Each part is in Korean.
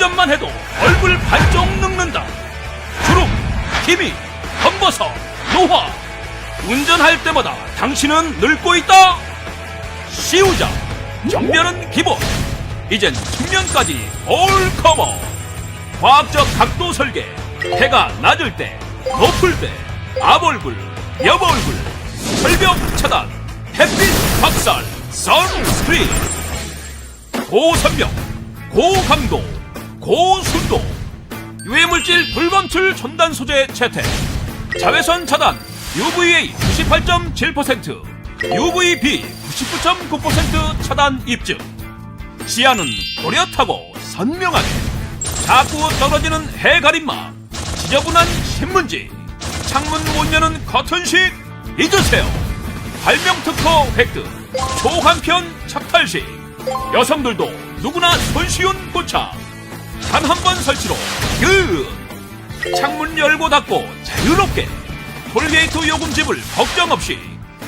운전만 해도 얼굴 반쪽 늙는다. 주름, 기미, 검버섯, 노화. 운전할 때마다 당신은 늙고 있다. 씌우자. 정면은 기본. 이젠 측면까지 올 커버. 과학적 각도 설계. 해가 낮을 때, 높을 때, 앞 얼굴, 옆 얼굴, 철벽 차단, 햇빛 박살, 선스크린. 고선명, 고강도, 고순도, 유해물질 불검출 첨단 소재 채택, 자외선 차단, UVA 98.7%, UVB 99.9% 차단 입증. 시야는 또렷하고 선명하게, 자꾸 떨어지는 해가림막, 지저분한 신문지, 창문 못 여는 커튼식 잊으세요. 발명 특허 획득, 초간편 착탈식, 여성들도 누구나 손쉬운 포착. 단 한 번 설치로 끝! 창문 열고 닫고 자유롭게 톨게이트 요금 지불 걱정 없이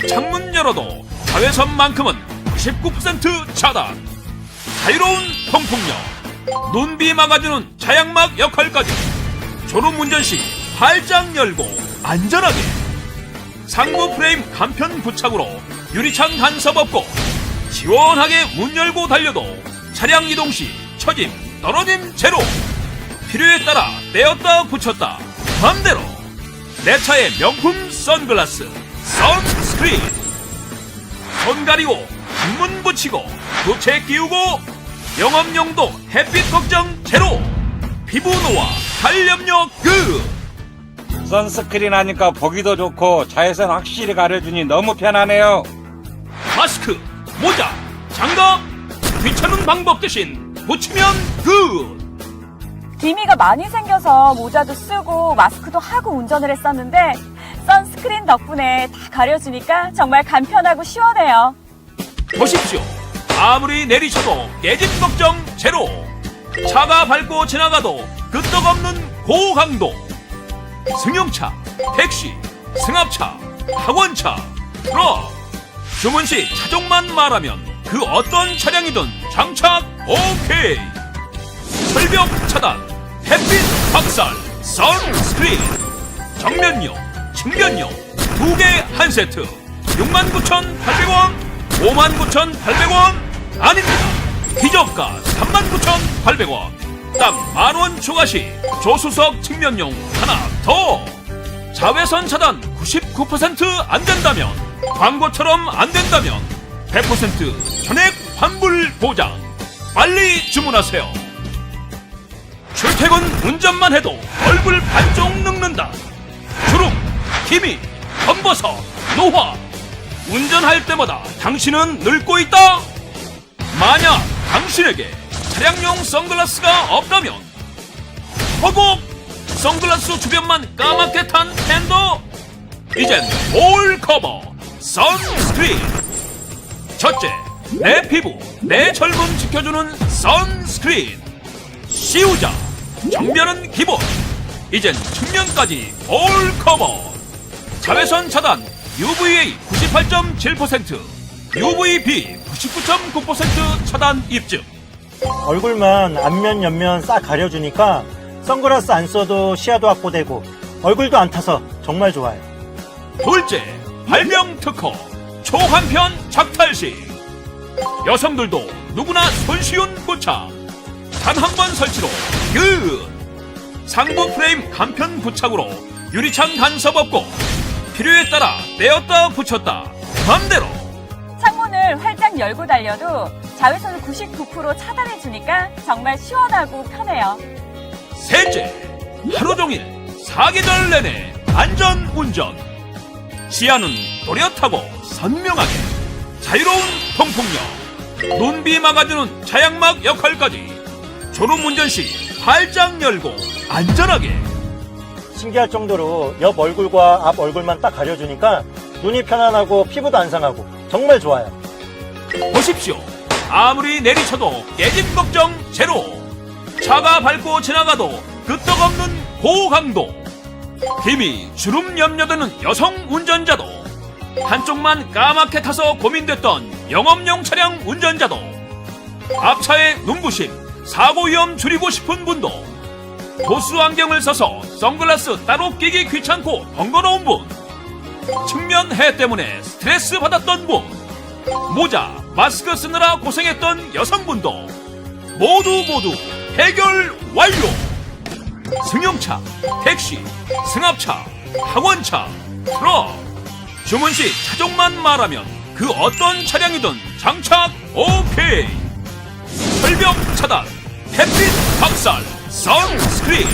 창문 열어도 자외선만큼은 99% 차단 자유로운 통풍력 눈비 막아주는 자양막 역할까지 졸음 운전 시 활짝 열고 안전하게 상부 프레임 간편 부착으로 유리창 간섭 없고 시원하게 문 열고 달려도 차량 이동 시 처짐 떨어짐 제로 필요에 따라 떼었다 붙였다. 맘대로 내 차의 명품 선글라스 선스크린 손 가리고 창문 붙이고 부채 끼우고 영업용도 햇빛 걱정 제로 피부 노화 탄력력 끝 선스크린 하니까 보기도 좋고 자외선 확실히 가려주니 너무 편하네요. 마스크, 모자, 장갑. 귀찮은 방법 대신 붙이면 끝! 기미가 많이 생겨서 모자도 쓰고 마스크도 하고 운전을 했었는데 선스크린 덕분에 다 가려주니까 정말 간편하고 시원해요. 보십시오. 아무리 내리셔도 깨짐 걱정 제로. 차가 밟고 지나가도 끄떡없는 고강도. 승용차, 택시, 승합차, 학원차, 트럭 주문 시 차종만 말하면 그 어떤 차량이든 장착 오케이 철벽 차단, 햇빛 박살, 선스크린 정면용, 측면용 두 개 한 세트 69,800원, 59,800원 아닙니다. 기저가 39,800원. 딱 만원 추가 시 조수석 측면용 하나 더. 자외선 차단 99%안 된다면 광고처럼 안 된다면 100% 전액 환불 보장. 빨리 주문하세요. 출퇴근 운전만 해도 얼굴 반쪽 늙는다. 주름, 기미, 검버섯, 노화. 운전할 때마다 당신은 늙고 있다. 만약 당신에게 차량용 선글라스가 없다면 허곡 선글라스 주변만 까맣게 탄 팬더 이젠 올 커버 선스크린 첫째 내 피부 내 젊음 지켜주는 선스크린. 씌우자 정면은 기본. 이젠 측면까지 올 커버. 자외선 차단 UVA 98.7% UVB 99.9% 차단 입증. 얼굴만 앞면 옆면 싹 가려주니까 선글라스 안 써도 시야도 확보되고 얼굴도 안 타서 정말 좋아요. 둘째 발명 특허. 초간편 작탈식 여성들도 누구나 손쉬운 부착 단 한 번 설치로 끝 상부 프레임 간편 부착으로 유리창 간섭 없고 필요에 따라 떼었다 붙였다. 맘대로. 창문을 활짝 열고 달려도 자외선을 99% 차단해 주니까 정말 시원하고 편해요. 셋째 하루 종일 사계절 내내 안전 운전. 시야는 또렷하고 선명하게 자유로운 통풍력 눈비 막아주는 자양막 역할까지 졸음 운전 시 활짝 열고 안전하게. 신기할 정도로 옆 얼굴과 앞 얼굴만 딱 가려주니까 눈이 편안하고 피부도 안 상하고 정말 좋아요. 보십시오. 아무리 내리쳐도 깨짐 걱정 제로. 차가 밟고 지나가도 끄떡없는 고강도. 기미 주름 염려되는 여성 운전자도 한쪽만 까맣게 타서 고민됐던 영업용 차량 운전자도 앞차의 눈부심 사고 위험 줄이고 싶은 분도 도수 안경을 써서 선글라스 따로 끼기 귀찮고 번거로운 분 측면 해 때문에 스트레스 받았던 분 모자 마스크 쓰느라 고생했던 여성분도 모두 모두 해결 완료. 승용차 택시 승합차 학원차 트럭 주문 시 차종만 말하면 그 어떤 차량이든 장착 오케이. 철벽 차단 햇빛 박살 선스크린.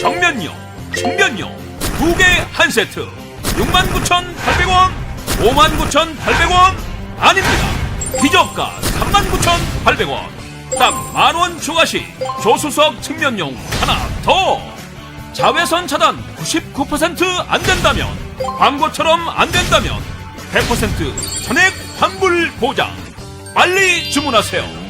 정면용 측면용 두 개 한 세트. 69,800원 59,800원 아닙니다. 기저가 39,800원. 딱 만 원 추가 시 조수석 측면용 하나 더 자외선 차단 99%안 된다면 광고처럼 안 된다면 100% 전액 환불 보장. 빨리 주문하세요